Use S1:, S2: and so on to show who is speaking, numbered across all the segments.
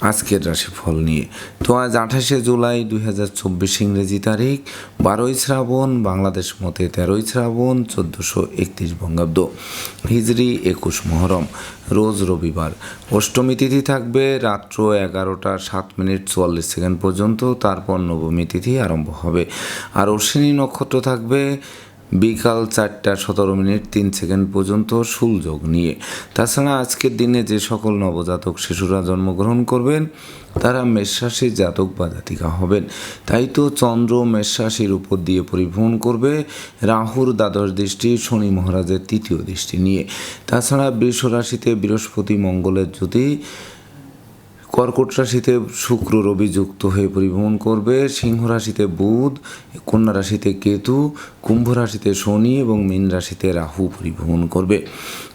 S1: আজকের রাশিফল নিয়ে। তো আজ আঠাশে জুলাই দুই হাজার চব্বিশ ইংরেজি তারিখ, বারোই শ্রাবণ, বাংলাদেশ মতে তেরোই শ্রাবণ, চোদ্দোশো একত্রিশ বঙ্গাব্দ। হিজরি একুশ মহরম, রোজ রবিবার। অষ্টমী তিথি থাকবে রাত্র এগারোটা সাত মিনিট চুয়াল্লিশ সেকেন্ড পর্যন্ত, তারপর নবমী তিথি আরম্ভ হবে। আর অশ্বিনী নক্ষত্র থাকবে বিকাল চারটা সতেরো মিনিট তিন সেকেন্ড পর্যন্ত সুলযোগ নিয়ে। তাছাড়া আজকের দিনে যে সকল নবজাতক শিশুরা জন্মগ্রহণ করবেন, তারা মেষরাশির জাতক বা জাতিকা হবেন। তাই তো চন্দ্র মেষরাশির উপর দিয়ে পরিভ্রমণ করবে রাহুর দ্বাদশ দৃষ্টি, শনি মহারাজের তৃতীয় দৃষ্টি নিয়ে। তাছাড়া বৃষ রাশিতে বৃহস্পতি মঙ্গলের যদি কর্কট রাশিতে শুক্র, রবি যুক্ত হয়ে পরিভ্রমণ করবে। সিংহ রাশিতে বুধ, কন্যা রাশিতে কেতু, কুম্ভ রাশিতে শনি এবং মীন রাশিতে রাহু পরিভ্রমণ করবে।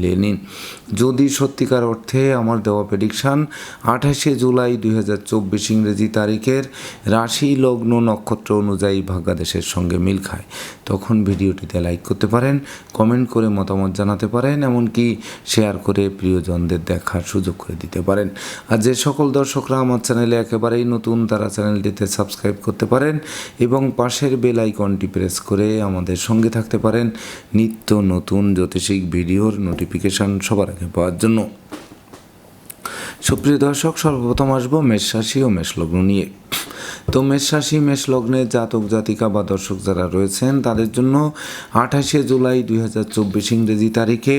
S1: নিন যদি সত্যিকার অর্থে আমার দেওয়া প্রেডিকশান আঠাশে জুলাই দুই হাজার চব্বিশ ইংরেজি তারিখের রাশি লগ্ন নক্ষত্র অনুযায়ী ভাগ্যাদেশের সঙ্গে মিল খায়। তখন ভিডিওটিতে লাইক করতে পারেন কমেন্ট করে মতামত জানাতে পারেন, এমনকি শেয়ার করে প্রিয়জনদের দেখার সুযোগ করে দিতে পারেন। আর যে সকল দর্শকরা আমার চ্যানেলে একেবারেই নতুন, তারা চ্যানেলটিতে সাবস্ক্রাইব করতে পারেন এবং পাশের বেল আইকনটি প্রেস করে আমাদের সঙ্গে থাকতে পারেন। নিত্য নতুন জ্যোতিষিক ভিডিওর নোটিফিকেশান সবার আগে পাওয়ার জন্য। সুপ্রিয় দর্শক সর্বপ্রথম আসব মেষ রাশি ও মেষ লগ্ন নিয়ে। তো মেষ রাশি মেষ লগ্নের জাতক, জাতিকা বা দর্শক যারা রয়েছেন, তাদের জন্য আঠাশে জুলাই দুই হাজার চব্বিশ ইংরেজি তারিখে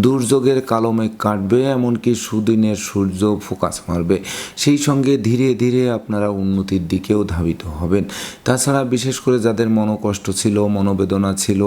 S1: দুর্যোগের কালো মেঘ কাটবে, এমনকি সুদিনের সূর্য ফোকাস মারবে। সেই সঙ্গে ধীরে ধীরে আপনারা উন্নতির দিকেও ধাবিত হবেন। তাছাড়া বিশেষ করে যাদের মনোকষ্ট ছিল, মনোবেদনা ছিল,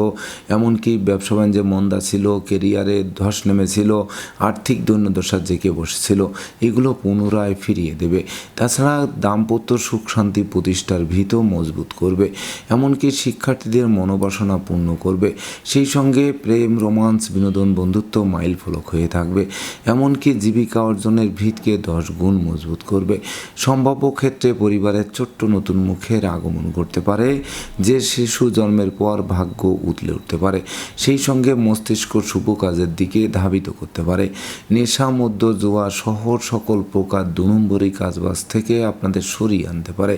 S1: এমনকি ব্যবসা বাণিজ্যে মন্দা ছিল, কেরিয়ারে ধস নেমেছিল, আর্থিক দৈন্যদশা জেঁকে বসেছিল, এগুলো পুনরায় ফিরিয়ে দেবে। তাছাড়া দাম্পত্য সুখ শান্তি প্রতিষ্ঠার ভিত মজবুত করবে, এমনকি শিক্ষার্থীদের মনোবাসনা পূর্ণ করবে। সেই সঙ্গে প্রেম, রোমান্স, বিনোদন, বন্ধুত্ব মাইল ফলক হয়ে থাকবে। এমনকি জীবিকা অর্জনের ভিতকে দশ গুণ মজবুত করবে। সম্ভাব্য ক্ষেত্রে পরিবারের ছোট্ট নতুন মুখের আগমন করতে পারে, যে শিশু জন্মের পর ভাগ্য উতলে উঠতে পারে। সেই সঙ্গে মস্তিষ্ক শুভ কাজের দিকে ধাবিত করতে পারে। নেশা মধ্য জোয়া শহর সকল প্রকার দু নম্বরী কাজবাজ থেকে আপনাদের সরিয়ে আনতে পারে।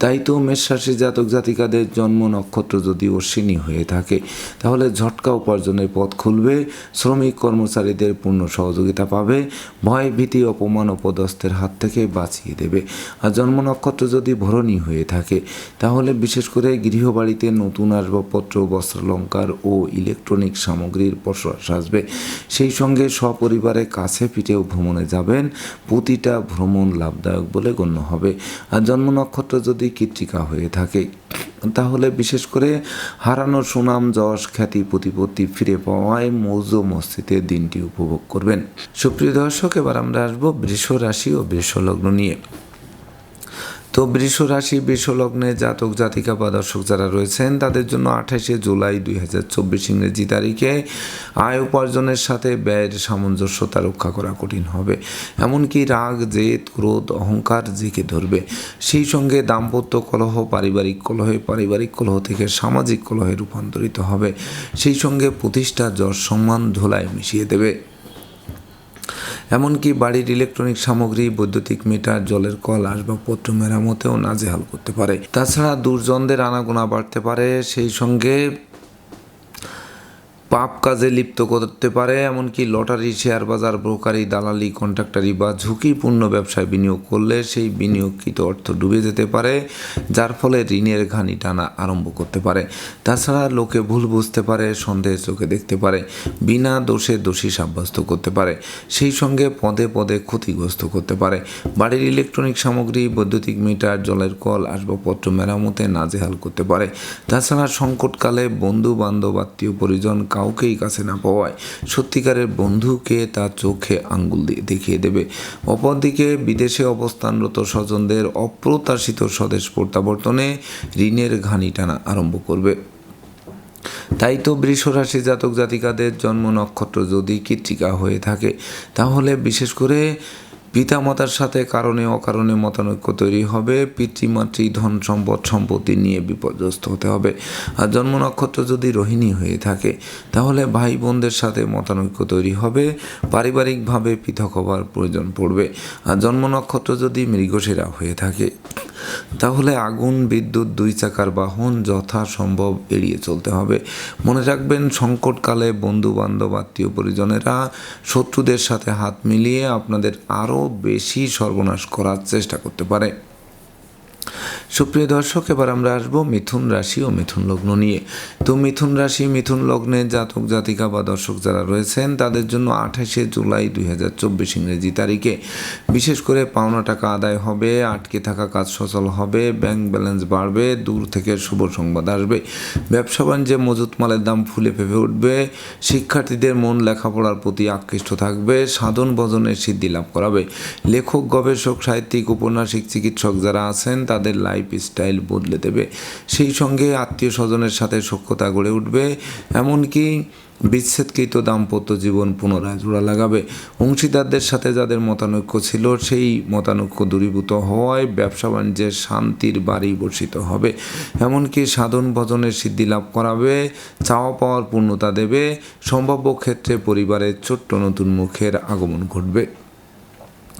S1: তাই তো মেষরাশি জাতক জাতিকাদের জন্ম নক্ষত্র যদি অশ্বিনী হয়ে থাকে, তাহলে ঝটকা উপার্জনের পথ খুলবে, শ্রমিক কর্মচারীদের পূর্ণ সহযোগিতা পাবে, ভয়, ভীতি, অপমান, অপদস্থের হাত থেকে বাঁচিয়ে দেবে। আর জন্ম নক্ষত্র যদি ভরণী হয়ে থাকে, তাহলে বিশেষ করে গৃহবাড়িতে নতুন আসবাবপত্র, বস্ত্রালঙ্কার ও ইলেকট্রনিক সামগ্রীর প্রশ্বাস আসবে। সেই সঙ্গে সপরিবারে কাছে পিঠেও ভ্রমণে যাবেন, প্রতিটা ভ্রমণ লাভদায়ক বলে গণ্য হবে। আর জন্ম নক্ষত্র যদি কৃত্রিকা হয়ে থাকে। তাহলে বিশেষ করে হারানো সুনাম, যশ, খ্যাতি, প্রতিপত্তি ফিরে পাওয়ায় মৌজ মস্তিতে দিনটি উপভোগ করবেন। সুপ্রিয় দর্শক, এবার আমরা আসব বৃষ রাশি ও বৃষ লগ্ন নিয়ে। তো বৃষ রাশি, বৃষ লগ্নে জাতক, জাতিকা বা দর্শক যারা রয়েছেন, তাদের জন্য আঠাশে জুলাই দুই হাজার চব্বিশ ইংরেজি তারিখে আয় উপার্জনের সাথে ব্যয়ের সামঞ্জস্যতা রক্ষা করা কঠিন হবে। এমনকি রাগ, জেদ, ক্রোধ, অহংকার জেকে ধরবে। সেই সঙ্গে দাম্পত্য কলহ, পারিবারিক কলহে, পারিবারিক কলহ থেকে সামাজিক কলহে রূপান্তরিত হবে। সেই সঙ্গে প্রতিষ্ঠা যশ সম্মান, ধোলায় মিশিয়ে দেবে। এমনকি বাড়ির ইলেকট্রনিক সামগ্রী, বৈদ্যুতিক মিটার, জলের কল, আসবাবপত্র, মেরামতেও নাজেহাল করতে পারে। তাছাড়া দুর্জনদের আনাগোনা বাড়তে পারে। সেই সঙ্গে পাপ কাজে লিপ্ত করতে পারে, এমনকি লটারি শেয়ার বাজার ব্রোকারি, দালালি, কন্ট্রাক্টারি বা ঝুঁকিপূর্ণ ব্যবসায় বিনিয়োগ করলে সেই বিনিয়োগকৃত অর্থ ডুবে যেতে পারে, যার ফলে ঋণের ঘানি টানা আরম্ভ করতে পারে। তাছাড়া লোকে ভুল বুঝতে পারে, সন্দেহ চোখে দেখতে পারে, বিনা দোষে দোষী সাব্যস্ত করতে পারে, সেই সঙ্গে পদে পদে ক্ষতিগ্রস্ত করতে পারে। বাড়ির ইলেকট্রনিক সামগ্রী, বৈদ্যুতিক মিটার, জলের কল, আসবাবপত্র মেরামতে নাজেহাল করতে পারে। তাছাড়া সংকটকালে বন্ধু বান্ধব আত্মীয় পরিজন কাউকেই কাছে না পাওয়ায় সত্যিকারের বন্ধুকে তার চোখে আঙ্গুল দিয়ে দেখিয়ে দেবে। অপরদিকে বিদেশে অবস্থানরত স্বজনদের অপ্রত্যাশিত স্বদেশ প্রত্যাবর্তনে ঋণের ঘানি টানা আরম্ভ করবে। তাই তো বৃষরাশি জাতক জাতিকাদের জন্ম নক্ষত্র যদি কৃত্রিকা হয়ে থাকে, তাহলে বিশেষ করে পিতামাতার সাথে কারণে অকারণে মতানৈক্য তৈরি হবে, পিতৃমাতৃ ধন সম্পদ সম্পত্তি নিয়ে বিপর্যস্ত হতে হবে। আর জন্ম নক্ষত্র যদি রোহিণী হয়ে থাকে, তাহলে ভাই বোনদের সাথে মতানৈক্য তৈরি হবে, পারিবারিকভাবে পৃথক হবার প্রয়োজন পড়বে। আর জন্ম নক্ষত্র যদি মৃগশিরা হয়ে থাকে তাহলে আগুন, বিদ্যুৎ, দুই চাকার বাহন যথাসম্ভব এড়িয়ে চলতে হবে। মনে রাখবেন, সংকটকালে বন্ধু বান্ধব আত্মীয় পরিজনেরা শত্রুদের সাথে হাত মিলিয়ে আপনাদের আরও বেশি সর্বনাশ করার চেষ্টা করতে পারে। সুপ্রিয় দর্শক, এবার আমরা আসব মিথুন রাশি ও মিথুন লগ্ন নিয়ে। তো মিথুন রাশি, মিথুন লগ্নে জাতক, জাতিকা বা দর্শক যারা রয়েছেন, তাদের জন্য আঠাশে জুলাই দুই হাজার চব্বিশ ইংরেজি তারিখে। বিশেষ করে পাওনা টাকা আদায় হবে, আটকে থাকা কাজ সচল হবে, ব্যাংক ব্যালেন্স বাড়বে, দূর থেকে শুভ সংবাদ আসবে। ব্যবসা বাণিজ্যে মজুত মালের দাম ফুলে ফেপে উঠবে, শিক্ষার্থীদের মন লেখাপড়ার প্রতি আকৃষ্ট থাকবে, সাধন ভজনের সিদ্ধি লাভ করাবে। লেখক, গবেষক, সাহিত্যিক, উপন্যাসিক, চিকিৎসক যারা আছেন তাদের লাইফ স্টাইল বদলে দেবে। সেই সঙ্গে আত্মীয় স্বজনের সাথে সখ্যতা গড়ে উঠবে। এমনকি বিচ্ছেদকৃত দাম্পত্য জীবন পুনরায় জোড়া লাগাবে। অংশীদারদের সাথে যাদের মতানৈক্য ছিল, সেই মতানৈক্য দূরীভূত হওয়ায় ব্যবসা বাণিজ্যের শান্তির বাড়ি বর্ষিত হবে। এমনকি সাধন ভজনের সিদ্ধি লাভ করাবে, চাওয়া পাওয়ার পূর্ণতা দেবে। সম্ভাব্য ক্ষেত্রে পরিবারের ছোট্ট নতুন মুখের আগমন ঘটবে।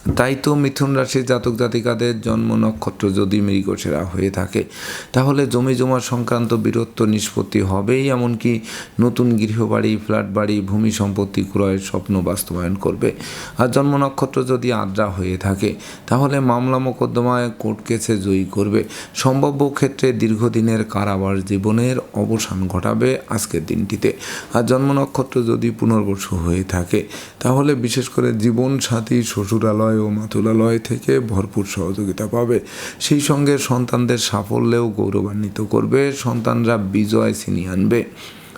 S1: তাই তো মিথুন রাশির জাতক জাতিকাদের জন্ম নক্ষত্র যদি মৃগসেরা হয়ে থাকে, তাহলে জমি জমা সংক্রান্ত বীরত্ব নিষ্পত্তি হবেই, এমনকি নতুন গৃহবাড়ি ফ্ল্যাট বাড়ি ভূমি সম্পত্তি ক্রয়ের স্বপ্ন বাস্তবায়ন করবে। আর জন্ম নক্ষত্র যদি আদ্রা হয়ে থাকে, তাহলে মামলা মোকদ্দমায় কোর্ট কেসে জয়ী করবে। সম্ভাব্য ক্ষেত্রে দীর্ঘদিনের কারাবাস জীবনের অবসান ঘটাবে আজকের দিনটিতে। আর জন্ম নক্ষত্র যদি পুনর্বসু হয়ে থাকে, তাহলে বিশেষ করে জীবন সাথী শ্বশুরালয় ও মাতুলালয় থেকে ভরপুর সহযোগিতা পাবে। সেই সঙ্গে সন্তানদের সাফল্যেও গৌরবান্বিত করবে। সন্তানরা বিজয় ছিনিয়ে আনবে।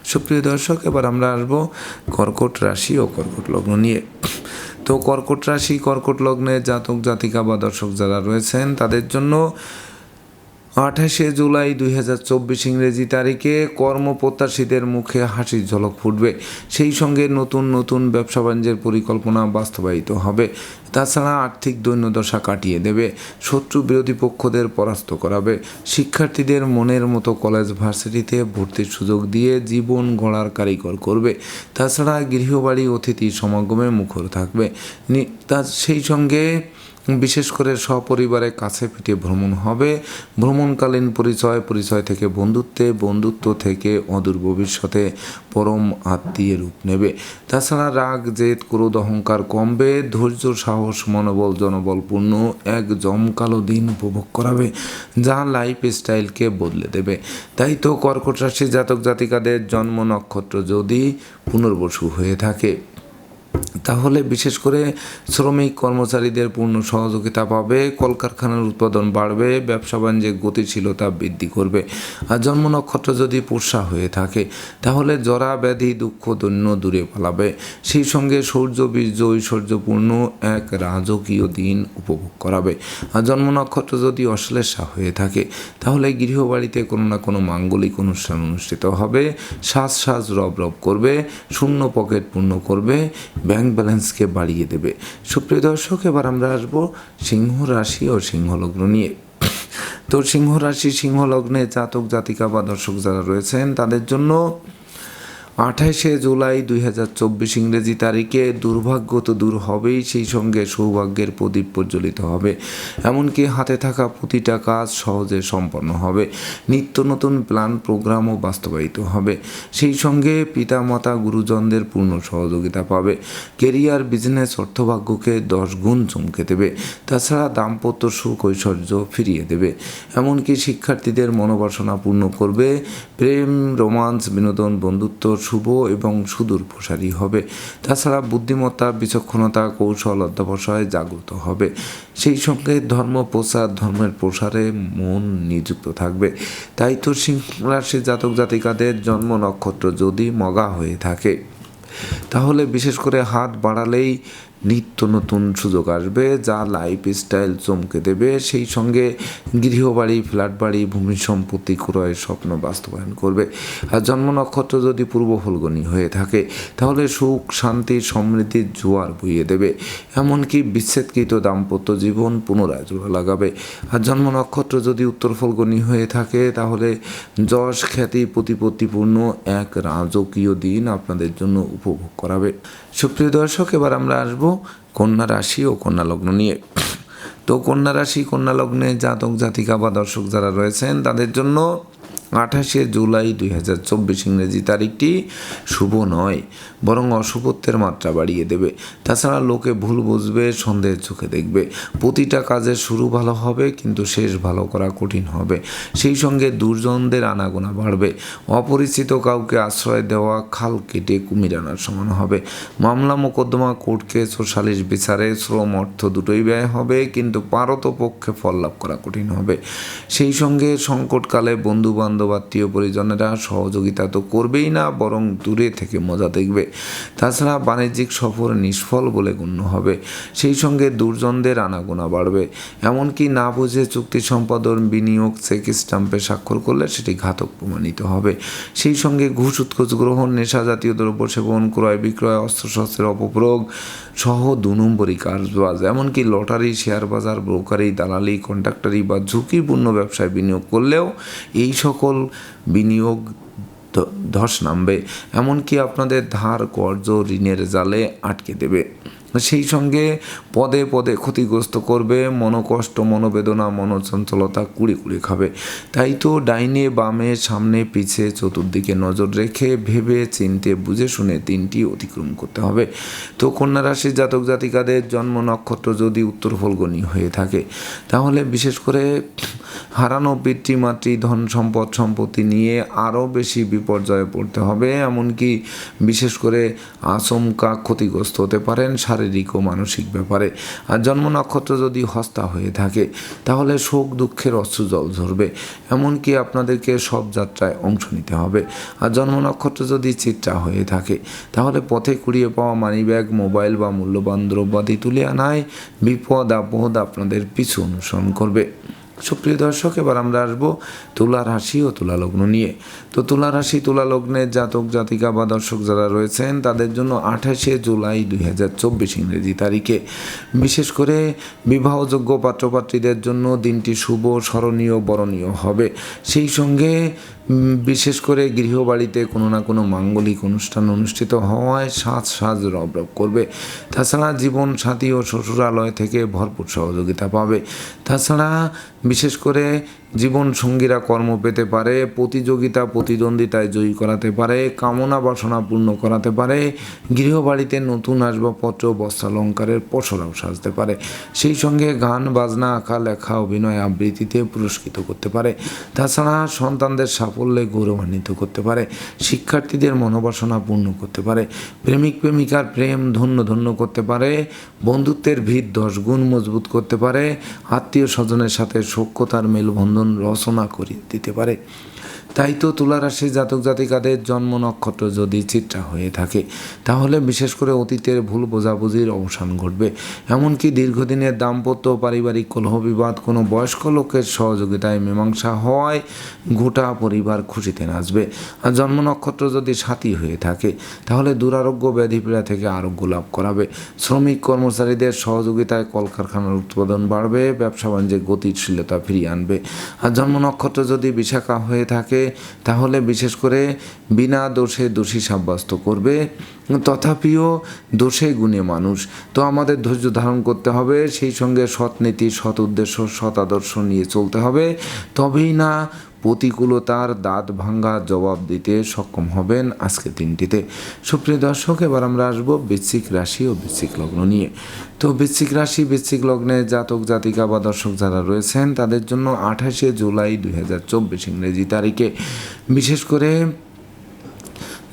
S1: সুপ্রিয় দর্শক, এবার আমরা আসব কর্কট রাশি ও কর্কট লগ্ন নিয়ে। তো কর্কট রাশি, কর্কট লগ্নে জাতক, জাতিকা বা দর্শক যারা রয়েছেন, তাদের জন্য আঠাশে জুলাই দুই হাজার চব্বিশ ইংরেজি তারিখে কর্মপ্রত্যাশীদের মুখে হাসির ঝলক ফুটবে। সেই সঙ্গে নতুন নতুন ব্যবসা বাণিজ্যের পরিকল্পনা বাস্তবায়িত হবে। তাছাড়া আর্থিক দৈন্যদশা কাটিয়ে দেবে, শত্রু বিরোধী পক্ষদের পরাস্ত করাবে। শিক্ষার্থীদের মনের মতো কলেজ ভার্সিটিতে ভর্তির সুযোগ দিয়ে জীবন গড়ার কারিগর করবে। তাছাড়া গৃহবাড়ি অতিথি সমাগমে মুখর থাকবে। নি- তা সেই সঙ্গে বিশেষ করে সপরিবারে কাছে পিঠে ভ্রমণ হবে। ভ্রমণকালীন পরিচয় পরিচয় থেকে বন্ধুত্বে, বন্ধুত্ব থেকে অদূর ভবিষ্যতে পরম আত্মীয় রূপ নেবে। তাছাড়া রাগ, জেদ, ক্রোধ, অহংকার কমবে, ধৈর্য, সাহস মনোবল, জনবলপূর্ণ এক জমকালো দিন উপভোগ করাবে, যা লাইফ স্টাইলকে বদলে দেবে। তাই তো কর্কট রাশি জাতক জাতিকাদের জন্ম নক্ষত্র যদি পুনর্বসু হয়ে থাকে। তাহলে বিশেষ করে শ্রমিক কর্মচারীদের পূর্ণ সহযোগিতা পাবে, কলকারখানার উৎপাদন বাড়বে, ব্যবসা বাণিজ্যে গতিশীলতা বৃদ্ধি করবে। আর জন্ম নক্ষত্র যদি পোষা হয়ে থাকে, তাহলে জরা, ব্যাধি, দুঃখ, দৈন্য দূরে পালাবে। সেই সঙ্গে সৌর্য, বীর্য, ঐশ্বর্যপূর্ণ এক রাজকীয় দিন উপভোগ করাবে। আর জন্ম নক্ষত্র যদি অশ্লেষা হয়ে থাকে, তাহলে গৃহবাড়িতে কোনো না কোনো মাঙ্গলিক অনুষ্ঠান অনুষ্ঠিত হবে। শ্বাস শ্বাস রব রব করবে, শূন্য পকেট পূর্ণ করবে ব্যাংক ব্যালেন্সকে বাড়িয়ে দেবে। সুপ্রিয় দর্শক, এবার আমরা আসব সিংহ রাশি ও সিংহলগ্ন নিয়ে। তো সিংহ রাশি সিংহলগ্নে জাতক জাতিকা বা দর্শক যারা রয়েছেন, তাদের জন্য আঠাশে জুলাই দুই হাজার চব্বিশ ইংরেজি তারিখে দুর্ভাগ্য তো দূর হবেই, সেই সঙ্গে সৌভাগ্যের প্রদীপ প্রজ্বলিত হবে। এমনকি হাতে থাকা প্রতিটা কাজ সহজে সম্পন্ন হবে। নিত্য নতুন প্ল্যান, প্রোগ্রামও বাস্তবায়িত হবে। সেই সঙ্গে পিতামাতা গুরুজনদের পূর্ণ সহযোগিতা পাবে। কেরিয়ার, বিজনেস, অর্থভাগ্যকে দশ গুণ চমকে দেবে। তাছাড়া দাম্পত্য সুখ ঐশ্বর্য ফিরিয়ে দেবে। এমনকি শিক্ষার্থীদের মনোবাসনা পূর্ণ করবে। প্রেম, রোমান্স, বিনোদন, বন্ধুত্ব শুভ এবং সুদূর প্রসারী হবে। তাছাড়া বুদ্ধিমত্তা, বিচক্ষণতা, কৌশল অধ্যবসায় জাগ্রত হবে। সেই সঙ্গে ধর্ম প্রচার ধর্মের প্রসারে মন নিযুক্ত থাকবে। তাই তো সিংহ জাতক জাতিকাদের জন্ম নক্ষত্র যদি মগা হয়ে থাকে, তাহলে বিশেষ করে হাত বাড়ালেই নিত্য নতুন সুযোগ আসবে, যা লাইফ স্টাইল চমকে দেবে। সেই সঙ্গে গৃহবাড়ি ফ্ল্যাট বাড়ি ভূমি সম্পত্তি ক্রয়ের স্বপ্ন বাস্তবায়ন করবে। আর জন্ম নক্ষত্র যদি পূর্ব ফলগণী হয়ে থাকে, তাহলে সুখ, শান্তি সমৃদ্ধির জোয়ার বইয়ে দেবে। এমনকি বিচ্ছেদকৃত দাম্পত্য জীবন পুনরায় জোড়া লাগাবে। আর জন্ম নক্ষত্র যদি উত্তর ফলগণী হয়ে থাকে, তাহলে যশ, খ্যাতি, প্রতিপত্তিপূর্ণ এক রাজকীয় দিন আপনাদের জন্য উপভোগ করাবে। সুপ্রিয় দর্শক, এবার আমরা আসব কন্যা রাশি ও কন্যা লগ্ন নিয়ে। তো কন্যা রাশি, কন্যা লগ্নে জাতক জাতিকা বা দর্শক যারা রয়েছেন, তাদের জন্য আঠাশে জুলাই দুই হাজার চব্বিশ ইংরেজি তারিখটি শুভ নয়, বরং অশুভত্বের মাত্রা বাড়িয়ে দেবে। তাছাড়া লোকে ভুল বুঝবে, সন্দেহের চোখে দেখবে। প্রতিটা কাজের শুরু ভালো হবে, কিন্তু শেষ ভালো করা কঠিন হবে। সেই সঙ্গে দুর্জনদের আনাগোনা বাড়বে। অপরিচিত কাউকে আশ্রয় দেওয়া, খাল কেটে কুমির আনার সমান হবে। মামলা মোকদ্দমা, কোর্ট কেস ও সালিশ বিচারে শ্রম অর্থ দুটোই ব্যয় হবে, কিন্তু পারত পক্ষে ফল লাভ করা কঠিন হবে। সেই সঙ্গে সংকটকালে বন্ধু বান্ধব আত্মীয় পরিজনেরা সহযোগিতা তো করবেই না, বরং দূরে থেকে মজা দেখবে। তাছাড়া বাণিজ্যিক সফর নিষ্ফল বলে গণ্য হবে। সেই সঙ্গে দুর্জনদের আনাগোনা বাড়বে। এমনকি না বুঝে চুক্তি সম্পাদন, বিনিয়োগ, চেক স্টাম্পে স্বাক্ষর করলে সেটি ঘাতক প্রমাণিত হবে। সেই সঙ্গে ঘুষ, উৎকোচ গ্রহণ, নেশা জাতীয় দ্রব্য সেবন, ক্রয় বিক্রয়, অস্ত্রশস্ত্রের অপপ্রয়োগ সহ দু নম্বরই কাজবাজ। এমনকি লটারি শেয়ার বাজার ব্রোকারি দালালি কন্ট্রাক্টারি বা ঝুঁকিপূর্ণ ব্যবসায় বিনিয়োগ করলেও এই সকল বিনিয়োগ ধস নামবে এমনকি আপনাদের ধার কর্জ ঋণের জালে আটকে দেবে। সেই সঙ্গে পদে পদে ক্ষতিগ্রস্ত করবে, মনোকষ্ট, মনোবেদনা, মনোচঞ্চলতা কুড়ি কুড়ি খাবে। তাই তো ডাইনে বামে, সামনে, পিছে, চতুর্দিকে নজর রেখে ভেবে চিনতে বুঝে শুনে তিনটি অতিক্রম করতে হবে। তো কন্যা রাশির জাতক জাতিকাদের জন্ম নক্ষত্র যদি উত্তর ফলগণী হয়ে থাকে, তাহলে বিশেষ করে হারানো পিতৃমাতৃ ধন সম্পদ, সম্পত্তি নিয়ে আরও বেশি বিপর্যয়ে পড়তে হবে। এমনকি বিশেষ করে আচমকা ক্ষতিগ্রস্ত হতে পারেন, শারীরিক ও মানসিক ব্যাপারে। আর জন্ম নক্ষত্র যদি হস্তা হয়ে থাকে, তাহলে শোক দুঃখের অশ্রু জল ঝরবে। এমনকি আপনাদেরকে সব যাত্রায় অংশ নিতে হবে। আর জন্ম নক্ষত্র যদি চিত্রা হয়ে থাকে, তাহলে পথে কুড়িয়ে পাওয়া মানিব্যাগ, মোবাইল বা মূল্যবান দ্রব্যাদি তুলে আনায় বিপদ আপদ আপনাদের পিছু অনুসরণ করবে। সুপ্রিয় দর্শক, এবার আমরা আসব তুলা রাশি ও তুলা লগ্ন নিয়ে। তো তুলা রাশি, তুলা লগ্নের জাতক, জাতিকা বা দর্শক যারা রয়েছেন, তাদের জন্য আঠাশে জুলাই দুই হাজার চব্বিশ ইংরেজি তারিখে। বিশেষ করে বিবাহযোগ্য পাত্রপাত্রীদের জন্য দিনটি শুভ, স্মরণীয়, বরণীয় হবে। সেই সঙ্গে বিশেষ করে গৃহবাড়িতে কোনো না কোনো মাঙ্গলিক অনুষ্ঠান অনুষ্ঠিত হওয়ায় সাজ সাজ রব রব করবে। তাছাড়া জীবন সাথী ও শ্বশুরালয় থেকে ভরপুর সহযোগিতা পাবে। তাছাড়া বিশেষ করে জীবন সঙ্গীরা কর্ম পেতে পারে, প্রতিযোগিতা, প্রতিদ্বন্দ্বিতায় জয়ী করাতে পারে, কামনা বাসনা পূর্ণ করাতে পারে, গৃহবাড়িতে নতুন আসবাবপত্র, বস্ত্রালঙ্কারের পসরাও সাজতে পারে। সেই সঙ্গে গান, বাজনা, আঁকা, লেখা, অভিনয় আবৃত্তিতে পুরস্কৃত করতে পারে। তাছাড়া সন্তানদের সাফল্যে গৌরবান্বিত করতে পারে, শিক্ষার্থীদের মনোবাসনা পূর্ণ করতে পারে, প্রেমিক প্রেমিকার প্রেম ধন্য ধন্য করতে পারে, বন্ধুত্বের ভিত দশ গুণ মজবুত করতে পারে, আত্মীয় স্বজনের সাথে সখ্যতার মেলবন্ধন রচনা করে দিতে পারে। তাই তো তুলা রাশি জাতক জাতিকাদের জন্ম নক্ষত্র যদি চিত্রা হয়ে থাকে, তাহলে বিশেষ করে অতীতের ভুল বোঝাবুঝির অবসান ঘটবে। এমনকি দীর্ঘদিনের দাম্পত্য পারিবারিক কলহ বিবাদ কোনো বয়স্ক লোকের সহযোগিতায় মীমাংসা হওয়ায় গোটা পরিবার খুশিতে নাচবে। আর জন্ম নক্ষত্র যদি সাথী হয়ে থাকে, তাহলে দুরারোগ্য ব্যাধিপীড়া থেকে আরোগ্য লাভ করাবে। শ্রমিক কর্মচারীদের সহযোগিতায় কলকারখানার উৎপাদন বাড়বে, ব্যবসা বাণিজ্যে গতিশীলতা ফিরিয়ে আনবে। আর জন্ম নক্ষত্র যদি বিশাখা হয়ে থাকে তাহলে বিশেষ করে বিনা দোষে দোষী সাব্যস্ত করবে, তথাপিও দোষে গুণে মানুষ। তো আমাদের ধৈর্য ধারণ করতে হবে, সেই সঙ্গে সৎ নীতি সৎ উদ্দেশ্য, সৎ আদর্শ নিয়ে চলতে হবে। তবেই না প্রতিকূলতার দাঁত ভাঙ্গা জবাব দিতে সক্ষম হবেন আজকে দিনটিতে। সুপ্রিয় দর্শক, এবার আমরা আসব বৃশ্চিক রাশি ও বৃশ্চিক লগ্ন নিয়ে। তো বৃশ্চিক রাশি, বৃশ্চিক লগ্নে জাতক, জাতিকা বা দর্শক যারা রয়েছেন, তাদের জন্য আঠাশে জুলাই দুই হাজার চব্বিশ ইংরেজি তারিখে। বিশেষ করে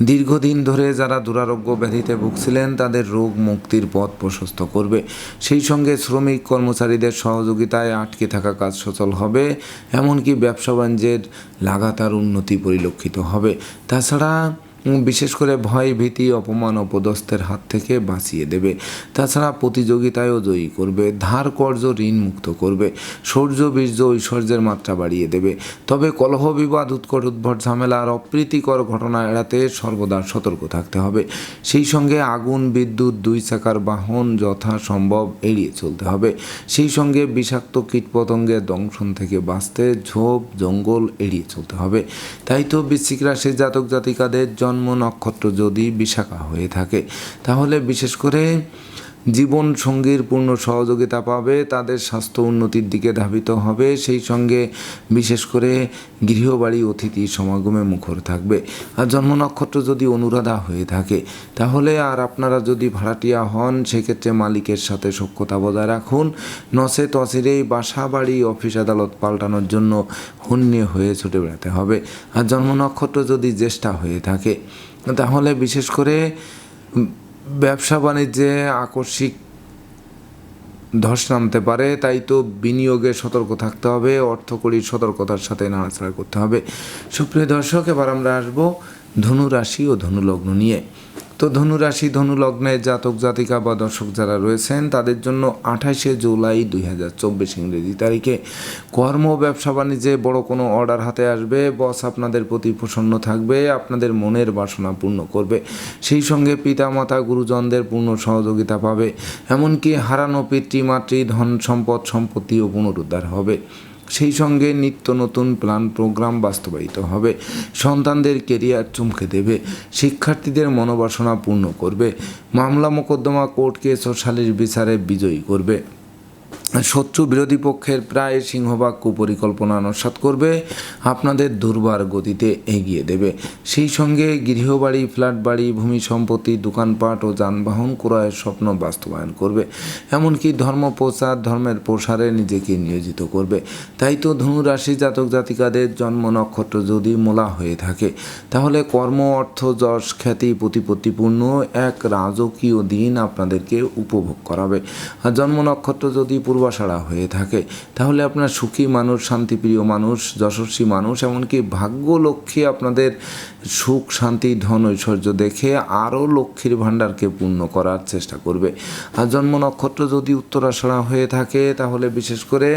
S1: দীর্ঘদিন ধরে যারা দুরারোগ্য ব্যাধিতে ভুগছিলেন, তাদের রোগ মুক্তির পথ প্রশস্ত করবে। সেই সঙ্গে শ্রমিক কর্মচারীদের সহযোগিতায় আটকে থাকা কাজ সচল হবে, এমনকি ব্যবসা বাণিজ্যের লাগাতার উন্নতি পরিলক্ষিত হবে। তাছাড়া বিশেষ করে ভয়, ভীতি, অপমান, অপদস্থের হাত থেকে বাঁচিয়ে দেবে। তাছাড়া প্রতিযোগিতায়ও জয়ী করবে, ধার কর্য ঋণ মুক্ত করবে শৌর্য বীর্য, ঐশ্বর্যের মাত্রা বাড়িয়ে দেবে। তবে কলহ, বিবাদ, উৎকট, উদ্ভট, ঝামেলা আর অপ্রীতিকর ঘটনা এড়াতে সর্বদা সতর্ক থাকতে হবে। সেই সঙ্গে আগুন, বিদ্যুৎ, দুই চাকার বাহন যথাসম্ভব এড়িয়ে চলতে হবে। সেই সঙ্গে বিষাক্ত কীটপতঙ্গের দংশন থেকে বাঁচতে ঝোপ, জঙ্গল এড়িয়ে চলতে হবে। তাই তো বৃশ্চিক রাশির জাতক জাতিকাদের জন্ম নক্ষত্র যদি বিশাখা হয়ে থাকে তাহলে বিশেষ করে জীবন সঙ্গীর পূর্ণ সহযোগিতা পাবে, তাদের স্বাস্থ্য উন্নতির দিকে ধাবিত হবে, সেই সঙ্গে বিশেষ করে গৃহবাড়ি অতিথি সমাগমে মুখর থাকবে। আর জন্ম নক্ষত্র যদি অনুরাধা হয়ে থাকে, তাহলে আর আপনারা যদি ভাড়াটিয়া হন, সেক্ষেত্রে মালিকের সাথে সখ্যতা বজায় রাখুন। নসে তসিরেই বাসা বাড়ি অফিস আদালত পাল্টানোর জন্য হন্যে হয়ে ছুটে বেড়াতে হবে। আর জন্ম নক্ষত্র যদি জ্যেষ্ঠা হয়ে থাকে, তাহলে বিশেষ করে ব্যবসা বাণিজ্যে আকস্মিক ধস নামতে পারে, তাই তো বিনিয়োগে সতর্ক থাকতে হবে অর্থকরীর সতর্কতার সাথে নাড়াচাড়া করতে হবে। সুপ্রিয় দর্শক, এবার আমরা আসব ধনু রাশি ও ধনুলগ্ন নিয়ে। তো ধনু রাশি ধনু লগ্নে জাতক, জাতিকা বা দর্শক যারা রয়েছেন, তাদের জন্য আঠাশে জুলাই দুই হাজার চব্বিশ ইংরেজি তারিখে কর্ম, ব্যবসা, বাণিজ্যে বড় কোনো অর্ডার হাতে আসবে। বস, আপনাদের প্রতি প্রসন্ন থাকবে, আপনাদের মনের বাসনা পূর্ণ করবে। সেই সঙ্গে পিতা মাতা গুরুজনদের পূর্ণ সহযোগিতা পাবে। এমনকি হারানো পিতৃমাতৃ ধন, সম্পদ, সম্পত্তিও পুনরুদ্ধার হবে। সেই সঙ্গে নিত্য নতুন প্ল্যান প্রোগ্রাম বাস্তবায়িত হবে। সন্তানদের কেরিয়ার চমকে দেবে। শিক্ষার্থীদের মনোবাসনা পূর্ণ করবে। মামলা মোকদ্দমা কোর্টকে সালিশ বিচারে বিজয়ী করবে। শত্রু বিরোধী পক্ষের প্রায় সিংহভাগ কুপরিকল্পনা নস্বাত করবে, আপনাদের দুর্বার গতিতে এগিয়ে দেবে। সেই সঙ্গে গৃহবাড়ি ফ্ল্যাট বাড়ি ভূমি সম্পত্তি, দোকানপাট ও যানবাহন ক্রয়ের স্বপ্ন বাস্তবায়ন করবে। এমনকি ধর্ম প্রচার, ধর্মের প্রসারে নিজেকে নিয়োজিত করবে। তাই তো ধনুরাশি জাতক জাতিকাদের জন্ম নক্ষত্র যদি মোলা হয়ে থাকে, তাহলে কর্ম, অর্থ, যশ, খ্যাতি, প্রতিপত্তিপূর্ণ এক রাজকীয় দিন আপনাদেরকে উপভোগ করাবে। আর জন্ম নক্ষত্র যদি পূর্বাষাড়া হয়ে থাকে। তাহলে আপনার সুখী মানুষ, শান্তিপ্রিয় মানুষ, যশস্বী মানুষ, এমনকি ভাগ্য লক্ষ্মী আপনাদের সুখ, শান্তি, ধন, ঐশ্বর্য দেখে আরও লক্ষ্মীর ভাণ্ডারকে পূর্ণ করার চেষ্টা করবে। আর জন্ম নক্ষত্র যদি উত্তরাষড়া হয়ে থাকে, তাহলে বিশেষ করে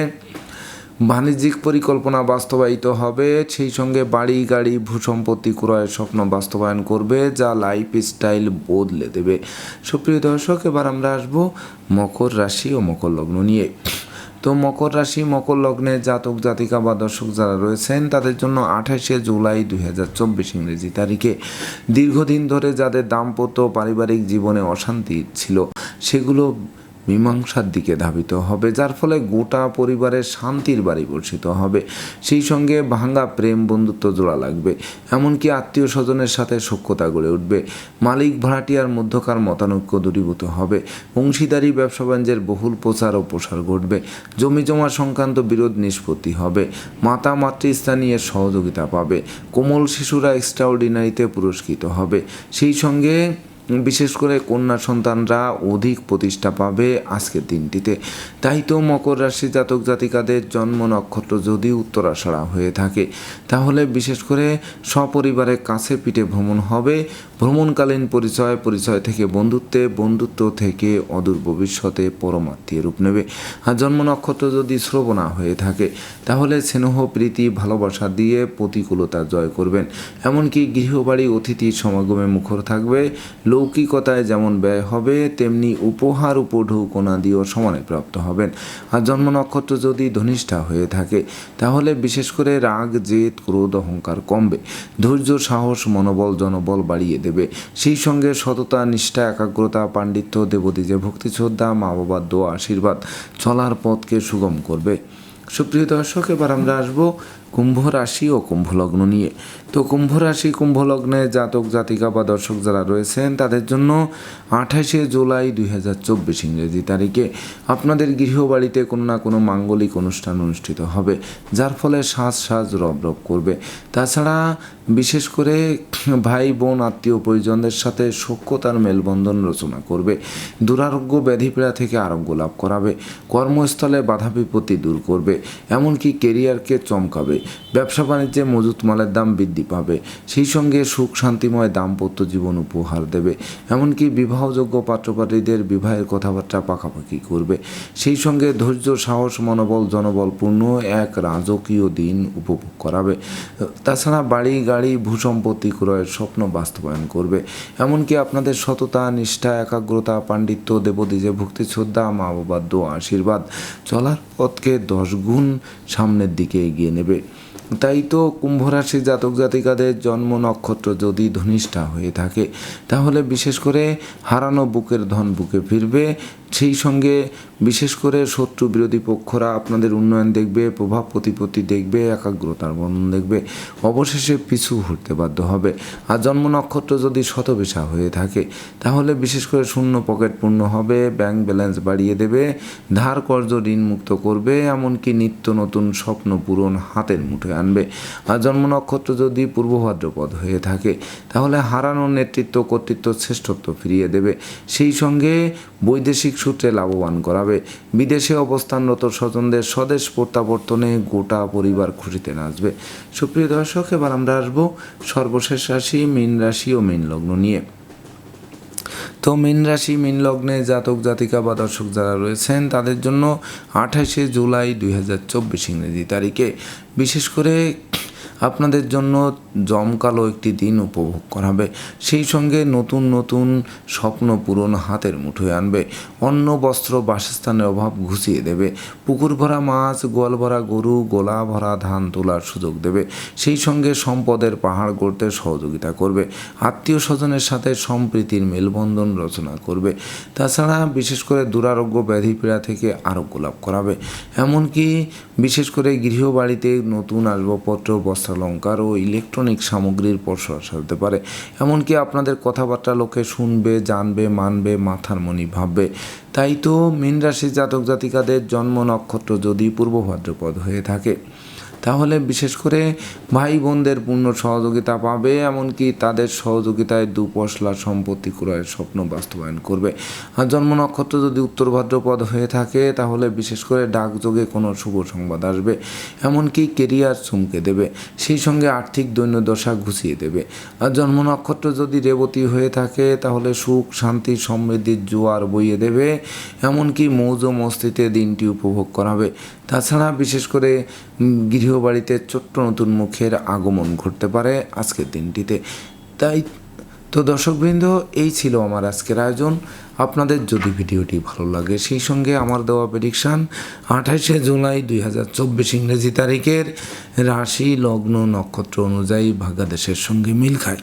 S1: বাণিজ্যিক পরিকল্পনা বাস্তবায়িত হবে। সেই সঙ্গে বাড়ি, গাড়ি, ভূসম্পত্তি ক্রয়ের স্বপ্ন বাস্তবায়ন করবে, যা লাইফ স্টাইল বদলে দেবে। সুপ্রিয় দর্শক, এবার আমরা আসব মকর রাশি ও মকর লগ্ন নিয়ে। তো মকর রাশি, মকর লগ্নে জাতক, জাতিকা বা দর্শক যারা রয়েছেন, তাদের জন্য আঠাশে জুলাই দুই হাজার চব্বিশ ইংরেজি তারিখে। দীর্ঘদিন ধরে যাদের দাম্পত্য পারিবারিক জীবনে অশান্তি ছিল, সেগুলো মীমাংসার দিকে ধাবিত হবে, যার ফলে গোটা পরিবারের শান্তির বাড়ি বর্ষিত হবে। সেই সঙ্গে ভাঙ্গা প্রেম বন্ধুত্ব জোড়া লাগবে, এমনকি আত্মীয় স্বজনের সাথে সখ্যতা গড়ে উঠবে। মালিক ভাড়াটিয়ার মধ্যকার মতানৈক্য দূরীভূত হবে। অংশীদারি, ব্যবসা বাণিজ্যের বহুল প্রচার ও প্রসার ঘটবে। জমি জমা সংক্রান্ত বিরোধ নিষ্পত্তি হবে। মাতা, মাতৃস্থানীয় সহযোগিতা পাবে। কোমল শিশুরা এক্সট্রাঅর্ডিনারিতে পুরস্কৃত হবে। সেই সঙ্গে বিশেষ করে কন্যা সন্তানরা অধিক প্রতিষ্ঠা পাবে আজকের দিনটিতে। তাই তো মকর রাশি জাতক জাতিকাদের জন্ম নক্ষত্র যদি উত্তরাষাড়া হয়ে থাকে, তাহলে বিশেষ করে সপরিবারে কাছে পিঠে ভ্রমণ হবে। ভ্রমণকালীন পরিচয় পরিচয় থেকে বন্ধুত্বে, বন্ধুত্ব থেকে অদূর ভবিষ্যতে পরমাত্মীয় রূপ নেবে। আর জন্ম নক্ষত্র যদি শ্রবণা হয়ে থাকে, তাহলে স্নেহ, প্রীতি, ভালোবাসা দিয়ে প্রতিকূলতা জয় করবেন। এমনকি গৃহবাড়ি, অতিথি সমাগমে মুখর থাকবে। লৌকিকতায় যেমন ব্যয় হবে, তেমনি উপহার উপঢৌকনা দিয়েও সমানে প্রাপ্ত হবেন। আর জন্ম নক্ষত্র যদি ধনিষ্ঠা হয়ে থাকে, তাহলে বিশেষ করে রাগ, জেদ, ক্রোধ, অহংকার কমবে। ধৈর্য, সাহস, মনোবল, জনবল বাড়িয়ে দেবে। সেই সঙ্গে সততা, নিষ্ঠা, একাগ্রতা, পাণ্ডিত্য দেবদীজের ভক্তি, শ্রদ্ধা মা বাবার দোয়া, আশীর্বাদ চলার পথকে সুগম করবে। সুপ্রিয় দর্শক, এবার আমরা আসব কুম্ভ রাশি ও কুম্ভ লগ্ন নিয়ে। তো কুম্ভ রাশি কুম্ভ লগ্নে জাতক, জাতিকা বা দর্শক যারা রয়েছেন, তাদের জন্য আঠাশে জুলাই দুই হাজার চব্বিশ ইংরেজি তারিখে আপনাদের গৃহবাড়িতে কোনো না কোনো মাঙ্গলিক অনুষ্ঠান অনুষ্ঠিত হবে, যার ফলে সাজ সাজ রব রব করবে। তাছাড়া বিশেষ করে ভাই, বোন, আত্মীয় পরিজনদের সাথে সখ্যতার মেলবন্ধন রচনা করবে, দুরারোগ্য ব্যাধিপীড়া থেকে আরোগ্য লাভ করাবে, কর্মস্থলে বাধা বিপত্তি দূর করবে, এমনকি কেরিয়ারকে চমকাবে। ব্যবসা বাণিজ্যে মজুত মালের দাম বৃদ্ধি পাবে। সেই সঙ্গে সুখ শান্তিময় দাম্পত্য জীবন উপহার দেবে। এমনকি বিবাহযোগ্য পাত্রপাত্রীদের বিবাহের কথাবার্তা পাকাপাকি করবে। সেই সঙ্গে ধৈর্য, সাহস, মনোবল, জনবলপূর্ণ এক রাজকীয় দিন উপভোগ করাবে। তাছাড়া বাড়ি, গাড়ি, ভূসম্পত্তি ক্রয়ের স্বপ্ন বাস্তবায়ন করবে। এমনকি আপনাদের সততা, নিষ্ঠা, একাগ্রতা, পাণ্ডিত্য, দেবদীজে ভক্তি, শ্রদ্ধা মা বাবার দোয়া, আশীর্বাদ চলার পথকে দশ গুণ সামনের দিকে এগিয়ে নেবে। তাই তো কুম্ভ রাশি জাতক জাতিকাদের জন্ম নক্ষত্র যদি ধনিষ্ঠা হয়ে থাকে, তাহলে বিশেষ করে হারানো বুকের ধন বুকে ফিরবে সেই সঙ্গে বিশেষ করে শত্রু বিরোধী পক্ষরা আপনাদের উন্নয়ন দেখবে, প্রভাব প্রতিপত্তি দেখবে, একাগ্রতার বর্ণন দেখবে। অবশেষে পিছু হতে বাধ্য হবে। আর জন্ম নক্ষত্র যদি শতবেশা হয়ে থাকে, তাহলে বিশেষ করে শূন্য পকেট পূর্ণ হবে, ব্যাংক ব্যালেন্স বাড়িয়ে দেবে, ধার কর্জ ঋণ মুক্ত করবে, এমনকি নিত্য নতুন স্বপ্ন পূরণ হাতের মুঠোয় আনবে। আর জন্ম নক্ষত্র যদি পূর্ব ভাদ্রপদ হয়ে থাকে, তাহলে হারানো নেতৃত্ব কর্তৃত্ব শ্রেষ্ঠত্ব ফিরিয়ে দেবে। সেই সঙ্গে বৈদেশিক সূত্রে লাভবান করাবে। বিদেশে অবস্থানরত স্বজনদের স্বদেশ প্রত্যাবর্তনে গোটা পরিবার খুশিতে নাচবে। সুপ্রিয় দর্শক, এবার আমরা আসব সর্বশেষ রাশি, মীন রাশি ও মীন লগ্ন নিয়ে। তো মীন রাশি, মীন লগ্নে জাতক, জাতিকা বা দর্শক যারা রয়েছেন, তাদের জন্য আঠাশে জুলাই দুই হাজার চব্বিশ ইংরেজি তারিখে। বিশেষ করে আপনাদের জন্য জমকালো একটি দিন উপভোগ করাবে। সেই সঙ্গে নতুন নতুন স্বপ্ন পূরণ হাতের মুঠোয় আনবে। অন্ন, বস্ত্র, বাসস্থানের অভাব ঘুষিয়ে দেবে। পুকুর ভরা মাছ, গোয়াল ভরা গরু, গোলা ভরা ধান তোলার সুযোগ দেবে। সেই সঙ্গে সম্পদের পাহাড় গড়তে সহযোগিতা করবে। আত্মীয় স্বজনের সাথে সম্প্রীতির মেলবন্ধন রচনা করবে। তাছাড়া বিশেষ করে দুরারোগ্য ব্যাধি পীড়া থেকে আরোগ্য লাভ করাবে। এমনকি বিশেষ করে গৃহবাড়িতে নতুন আসবাবপত্র বস্ত্রালঙ্কার ও ইলেকট্রনিক সামগ্রীর পরশা হতে পারে। এমনকি আপনাদের কথাবার্তা লোকে শুনবে, জানবে, মানবে, মাথার মনি ভাববে। তাই তো মীন রাশি জাতক জাতিকাদের জন্ম নক্ষত্র যদি পূর্ব ভাদ্রপদ হয়ে থাকে। তাহলে বিশেষ করে ভাই বোনদের পূর্ণ সহযোগিতা পাবে, এমনকি তাদের সহযোগিতায় দুপশলা সম্পত্তি ক্রয়ের স্বপ্ন বাস্তবায়ন করবে। আর জন্ম নক্ষত্র যদি উত্তর ভাদ্রপদ হয়ে থাকে, তাহলে বিশেষ করে ডাকযোগে কোনো শুভ সংবাদ আসবে, এমনকি কেরিয়ার চমকে দেবে, সেই সঙ্গে আর্থিক দৈন্যদশা ঘুষিয়ে দেবে। আর জন্ম নক্ষত্র যদি রেবতী হয়ে থাকে, তাহলে সুখ, শান্তি সমৃদ্ধির জোয়ার বইয়ে দেবে, এমনকি মৌজ মস্তিতে দিনটি উপভোগ করাবে। তাছাড়া বিশেষ করে গৃহবাড়িতে ছোট্ট নতুন মুখের আগমন ঘটতে পারে আজকের দিনটিতে। তাই তো দর্শকবৃন্দ, এই ছিল আমার আজকের আয়োজন। আপনাদের যদি ভিডিওটি ভালো লাগে, সেই সঙ্গে আমার দেওয়া প্রেডিকশান আঠাশে জুলাই দুই হাজার চব্বিশ ইংরেজি তারিখের রাশি লগ্ন নক্ষত্র অনুযায়ী ভাগ্যাদেশের সঙ্গে মিল খায়।